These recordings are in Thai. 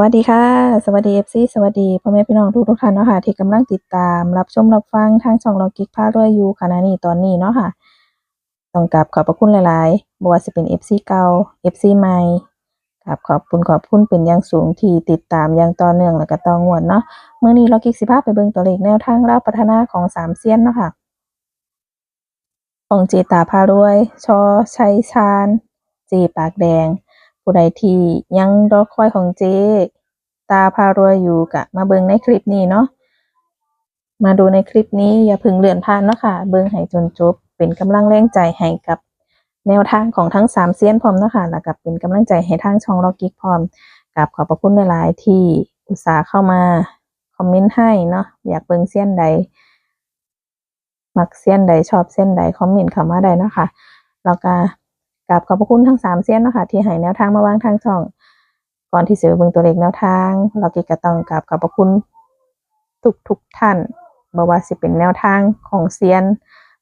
วัสดีค่ะ สวัสดี FC สวัสดีพ่อแม่พี่น้องทุกทุกท่านเนาะค่ะที่กำลังติดตามรับชมรับฟังทางช่องเรากิกพารวยยู่ขณะนี้ตอนนี้เนาะค่ะต้องกราบขอบพระคุณหลายๆบว่าสิเป็น FC เก่า FC ใหม่กราบขอบคุณขอบคุณเป็นอย่างสูงที่ติดตามอย่างต่อเนื่องแล้วก็ต่องวดเนาะเมื้อนี้เรากิกสิพาพไปเบิ่งตัวเลขแนวทางราวพัฒนาของสามเซียนเนาะค่ะของเจตาพารวย ชอชัยชาญเจปากแดงผู้ใดที่ยังรอคอยของเจาพารวยอยู่กะมาเบิงในคลิปนี้เนาะมาดูในคลิปนี้อย่าพึงเลื่อนผ่านเนาะค่ะ เบิงให้จนจบ เป็นกำลังแรงใจให้กับแนวทางของทั้งสามเซียนพร้อมเนาะค่ะแล้วก็เป็นกำลังใจให้ทางช่องล็อกกิกพร้อมกับขอบพระคุณหลายๆที่อุตส่าห์เข้ามาคอมเมนต์ให้เนาะอยากเบิงเซียนใด มักเซียนใดชอบเส้นใดคอมเมนต์เข้ามาได้เนาะค่ะแล้วก็กราบขอบพระคุณทั้งสามเซียนเนาะค่ะที่ให้แนวทางมาวางทางช่อง ก่อนที่จะไปเบิ่งตัวเลขแนวทางเราก็ก็ต้องกราบขอบพระคุณทุกทุกท่านบ่ว่าสิเป็นแนวทางของเซียน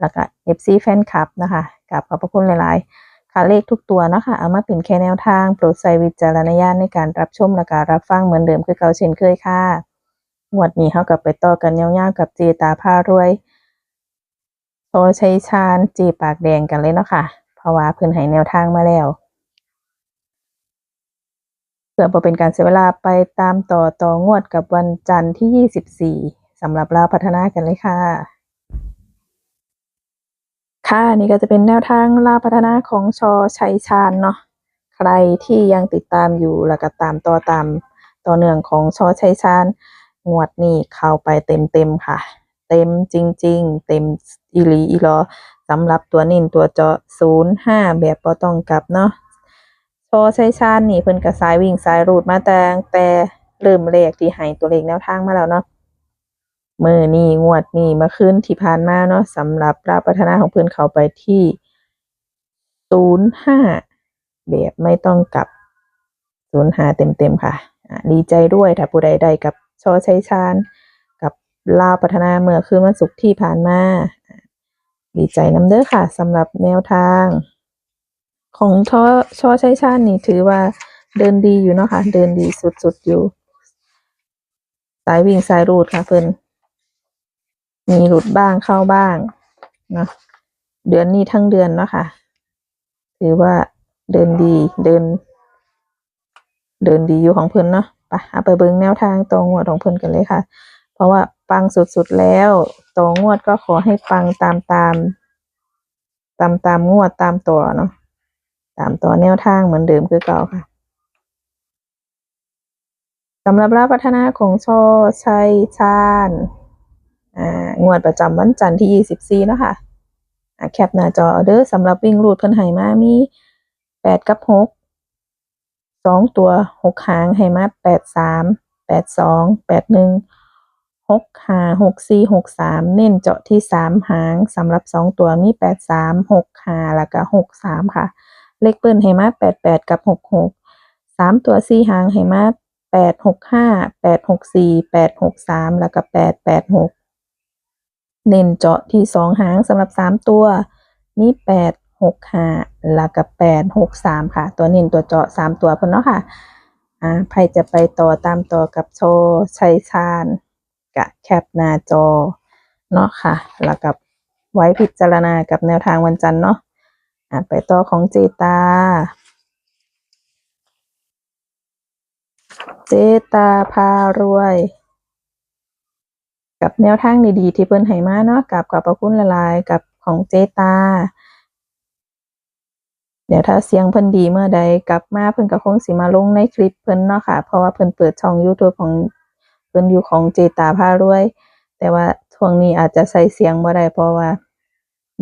แล้วก็ FC แฟนคลับนะคะกราบขอบพระคุณหลาย ๆ ค่ะเลขทุกตัวเนาะค่ะเอามาเป็นแค่แนวทางโปรดใช้วิจารณญาณในการรับชมและก็รับฟังเหมือนเดิมคือเก่าเช่นเคยค่ะงวดนี้เฮากับไปต่อกันยาวๆกับเจตาพารวยโซชัยชาญจีปากแดงกันเลยเนาะค่ะ เพราะว่าเพิ่นให้แนวทางมาแล้ว พื่อเป็นการเสียเวลาไปตามต่อต่องวดกับวันจันทร์ที่ 24สำหรับลาพัฒนากันเลยค่ะ ค่ะนี่ก็จะเป็นแนวทางลาพัฒนาของชอชัยชาญเนาะใครที่ยังติดตามอยู่แล้วก็ตามต่อตามต่อเนื่องของชอชัยชาญงวดนี้เข้าไปเต็มๆค่ะ เต็มจริง ๆ เต็มอีลีอีลอสำหรับตัวนิ่นตัวเจาะศูนย์ห้าแบบบ่ต้องกลับเนาะ ชว์ชัยชาญนี่เพิ่นก็สายวิ่งสายรูดมาแต่งแต่เริ่มเลขที่ให้ตัวเลขแนวทางมาแล้วเนาะมือนี้งวดนี้เมื่อคืนที่ผ่านมาเนาะสำหรับราพัฒนาของเพิ่นเขาไปที่ศูนย์ห้าแบบไม่ต้องกลับศูนย์ห้าเต็มๆค่ะดีใจด้วยถ้าผู้ใดได้กับชอชัยชาญกับลาวพัฒนาเมื่อคืนวันศุกร์ที่ผ่านมา ดีใจน้ำเด้อค่ะสำหรับแนวทาง ของทอช่อชัยชาญนี่ถือว่าเดินดีอยู่เนาะค่ะ เดินดีสุดๆอยู่ สายวิ่งสายรูดค่ะเพิ่นมีหลุดบ้างเข้าบ้างเนาะเดือนนี้ทั้งเดือนเนาะค่ะถือว่าเดินดีเดิน เดินดีอยู่ของเพิ่นเนาะไปเอาไปเบิ่งแนวทางตรงงวของเพิ่นกันเลยค่ะ เพราะว่าปังสุดๆแล้วตรงงวดก็ขอให้ปังตามตาม ตามตามงวดตามตัวเนาะ ตามตัวแนวทางเหมือนเดิมคือเก่าค่ะสำหรับรับพัฒนาของชอชัยชาญอ่างวดประจำวันจันทร์ที่ยี่สิบสี่เนะค่ะะแคปหน้าจอเด้อสำหรับวิ่งรูดเพิ่นให้มามีแปดกับหกสองตัวหกหางให้มาแปดสามแปดสองแปดหนึ่งหกหาหกสี่หกสามเน้นเจาะที่สามหางสำหรับสองตัวมีแปดสามหกหาแล้วก็หกสามค่ะ เลขเปิ้ลให้มาแปดแปดกับหกหกสามตัวสี่หางให้มาแปดหกห้าแปดหกสี่แปดหกสามแล้วก็แปดแปดหกเน้นเจาะที่สองหางสำหรับสามตัว มีแปดหกห้าแล้วก็แปดหกสามค่ะ ตัวเน้นตัวเจาะสามตัวเพิ่นเนาะค่ะอ่าใครจะไปต่อตามต่อกับโชว์ชัยชาญกะแคปหน้าจอเนาะค่ะ แล้วกับไว้พิจารณากับแนวทางวันจันทร์เนาะ อ่าไปต่อของเจตา เจตาพารวย กับแนวทางดีๆที่เพิ่นให้มาเนาะกับขอบพระคุณหลายกับของเจตา เดี๋ยวถ้าเสียงเพิ่นดีเมื่อใดกลับมาเพิ่นก็คงสิมาลงในคลิปเพิ่นเนาะค่ะ เพราะว่าเพิ่นเปิดช่อง YouTube ของเพิ่นอยู่ของเจตาพารวย แต่ว่าช่วงนี้อาจจะใส่เสียงบ่ได้เพราะว่า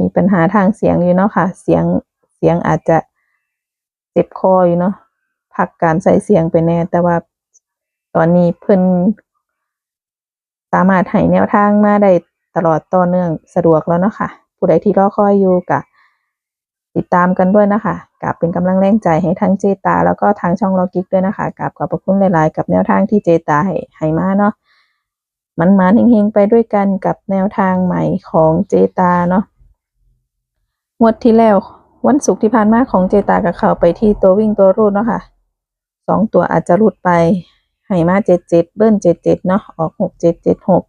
มีปัญหาทางเสียงอยู่เนาะค่ะ เสียงเสียงอาจจะเจ็บคออยู่เนาะพักการใส่เสียงไปแน่ แต่ว่าตอนนี้เพิ่นสามารถให้แนวทางมาได้ตลอดต่อเนื่องสะดวกแล้วเนาะค่ะ ผู้ใดที่รอคอยอยู่กะติดตามกันด้วยนะคะกับเป็นกำลังแรงใจให้ทั้งเจตา แล้วก็ทางช่องลอกิกด้วยนะคะกับขอบพระคุณหลาย ๆ กับแนวทางที่เจตาให้ให้มาเนาะมันมาเฮงๆไปด้วยกันกับแนวทางใหม่ของเจตาเนาะ งวดที่แล้ว วันศุกร์ที่ผ่านมาของเจตากับเขาไปที่ตัววิ่งตัวรูดเนาะค่ะสองตัวอาจจะหลุดไปให้มาเจ็ดเจ็ดเบิ้ลเจ็ดเจ็ดเนาะออกหกเจ็ดเจ็ดหก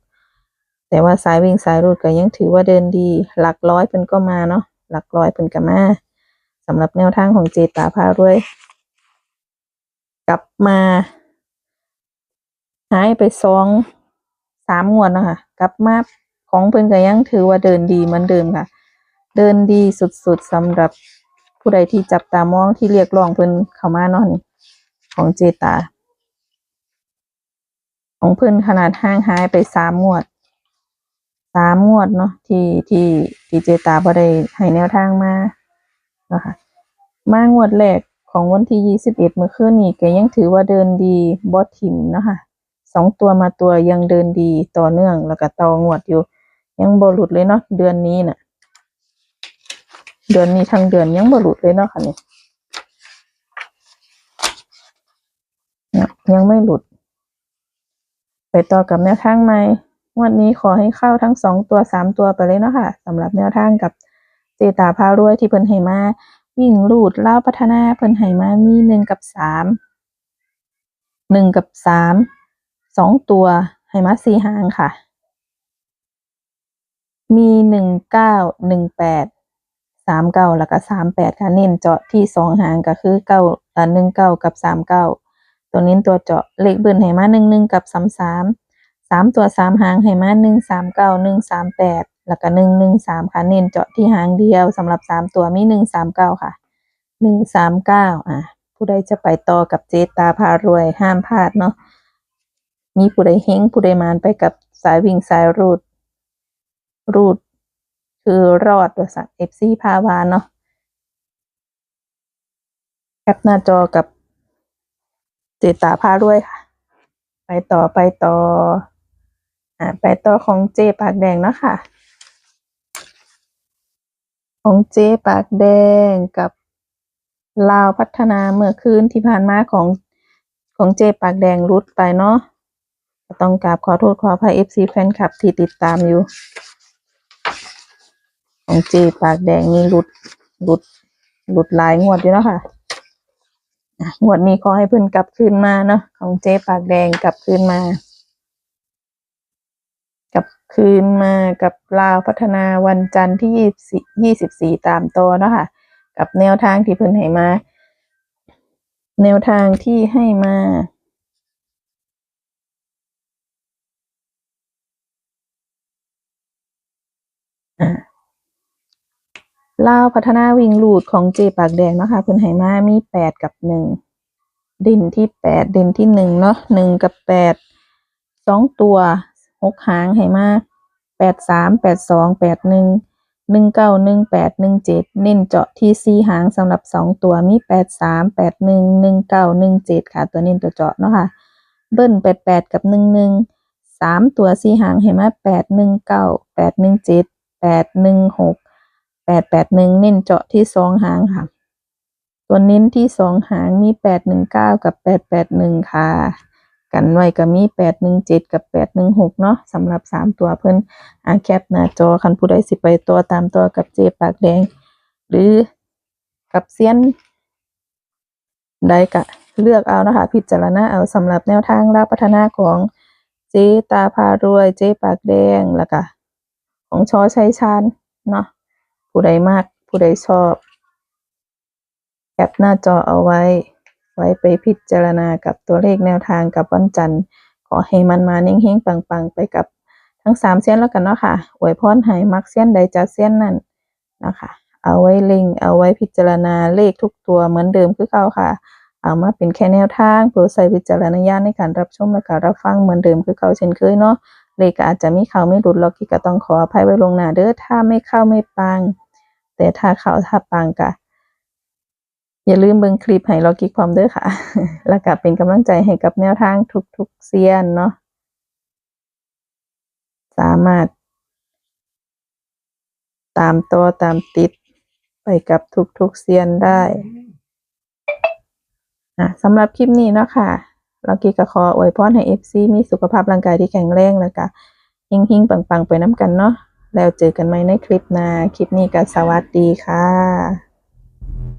แต่ว่าสายวิ่งสายรูดก็ยังถือว่าเดินดี หลักร้อยเพิ่นก็มาเนาะหลักร้อยเพิ่นก็มาสำหรับแนวทางของเจตาพารวย กลับมาหายไปสองสามงวดเนาะคะกลับมาของเพิ่นก็ยังถือว่าเดินดีเหมือนเดิมค่ะ เดินดีสุดๆสำหรับผู้ใดที่จับตามองที่เรียกร้องเพิ่นเข้ามาเนาะนี่ของเจตา ของเพิ่นขนาดห้างหายไปสามงวดสามงวดเนาะที่ที่ที่เจตาบ่ได้ให้แนวทางมาเนาะคะมางวดแรกของวันที่ยี่สิบเอ็ดเมื่อคืนนี้ก็ยังถือว่าเดินดีบอทิมเนาะคะสองตัวมาตัวยังเดินดีต่อเนื่องแล้วก็ต่องวดอยู่ ยังบ่หลุดเลยเนาะเดือนนี้น่ะ เดือนนี้ทั้งเดือนยังบ่หลุดเลยเนาะค่ะนี่ยังไม่หลุด ไปต่อกับแนวทางใหม่วันนี้ขอให้เข้าทั้งสองตัวสามตัวไปเลยเนาะค่ะสำหรับแนวทางกับเจตาพารวยที่เพิ่นให้มา วิ่งรูดเล่าพัฒนาเพิ่นให้มามีหนึ่งกับสามหนึ่งกับสามสองตัวให้มาสี่หางค่ะ มีหนึ่งเก้าหนึ่งแปด สามเก้าแล้วก็สามแปดค่ะเน้นเจาะที่สองหางก็คือเก้าอ่าหนึ่งเก้ากับสามเก้าตัวนี้ตัวเจาะเลขเบิ้ลให้มาหนึ่งหนึ่งกับสามสามสามตัวสามหางให้มาหนึ่งสามเก้าหนึ่งสามแปดแล้วก็หนึ่งหนึ่งสามค่ะเน้นเจาะที่หางเดียวสำหรับสามตัวมีหนึ่งสามเก้าค่ะหนึ่งสามเก้าอะผู้ใดจะไปต่อกับเจตาพารวยห้ามพลาดเนาะมีผู้ใดเฮงผู้ใดมานไปกับสายวิ่งสายรูด รูด คือรอดบริษัทเอฟซีพาวานเนาะแคปหน้าจอกับเจตาพาด้วยค่ะ ไปต่อไปต่ออ่าไปต่อของเจปากแดงเนาะค่ะ ของเจปากแดงกับลาวพัฒนาเมื่อคืนที่ผ่านมาของของเจปากแดงรุดไปเนาะต้องกราบขอโทษขออภัยเอฟซีแฟนคลับที่ติดตามอยู่ ของเจปากแดงนี่หลุดหลุดหลุดหลายงวดอยู่เนาะค่ะงวดนี้ขอให้เพิ่นกลับคืนมาเนาะของเจปากแดงกลับคืนมา กลับคืนมากับลาวพัฒนาวันจันทร์ที่ยี่สิบยี่สิบสี่ตามตัวเนาะค่ะ กับแนวทางที่เพิ่นให้มา แนวทางที่ให้มา ล่าพัฒนาวิ่งลูดของเจปากแดงเนาะคะเพิ่นให้มามีแปดกับหนึ่งเด่นที่แปดเด่นที่หนึ่งเนาะหนึ่งกับแปดสองตัวหกหางให้มาแปดสามแปดสองแปดหนึ่งหนึ่งเก้าหนึ่งแปดหนึ่งเจ็ดเน้นเจาะที่สี่หางสำหรับสองตัวมีแปดสามแปดหนึ่งหนึ่งเก้าหนึ่งเจ็ดค่ะ ตัวเน้นตัวเจาะเนาะค่ะเบิ้ลแปดแปดกับหนึ่งหนึ่งสามตัวสี่หางให้มาแปดหนึ่งเก้าแปดหนึ่งเจ็ดแปดหนึ่งหก แปดแปดหนึ่งเน้นเจาะที่สองหางค่ะ ตัวเน้นที่สองหางมีแปดหนึ่งเก้ากับแปดแปดหนึ่งค่ะ กันไว้ก็มีแปดหนึ่งเจ็ดกับแปดหนึ่งหกเนาะสำหรับสามตัวเพิ่นอาแคปหน้าจอคันผู้ใดสิไปตัวตามตัวกับเจปากแดง หรือกับเซียนใดก็เลือกเอานะคะ พิจารณาเอาสำหรับแนวทางรับพัฒนาของเจตาพารวยเจปากแดงแล้วก็ของชอชัยชาญเนาะ ผู้ใดมาก ผู้ใดชอบแคปหน้าจอเอาไว้ ไว้ไปพิจารณากับตัวเลขแนวทางกับวันจันทร์ ขอให้มันมาเฮงๆปังๆ ไปกับทั้งสามเส้นแล้วกันเนาะค่ะอวยพรให้มักเส้นใดจะเส้นนั่นนะคะเอาไว้ล็งเอาไว้พิจารณาเลขทุกตัวเหมือนเดิมคือเก่าค่ะ เอามาเป็นแค่แนวทางโปรดใช้วิจารณญาณในการรับชมและการรับฟังเหมือนเดิมคือเก่าเช่นเคยเนาะเลขอาจจะมีเข้าไม่หลุดล็อกกี้ก็ต้องขออภัยไว้ลงหน้าเด้อถ้าไม่เข้าไม่ปัง แต่ถ้าเขาถ้าปังก็อย่าลืมเบิ่งคลิปให้ล็อกกี้ความเด้อค่ะ แล้วก็เป็นกำลังใจให้กับแนวทางทุกๆเซียนเนาะสามารถ ตามตัวตามติดไปกับทุกๆเซียนได้ะสำหรับคลิปนี้เนาะค่ะล็อกกี้ก็ขออวยพรให้ FC มีสุขภาพร่างกายที่แข็งแรงแล้วก็เฮงๆ ปังๆ ไปน้ำกันเนาะ แล้วเจอกันใหม่ในคลิปหน้า คลิปนี้ก็สวัสดีค่ะ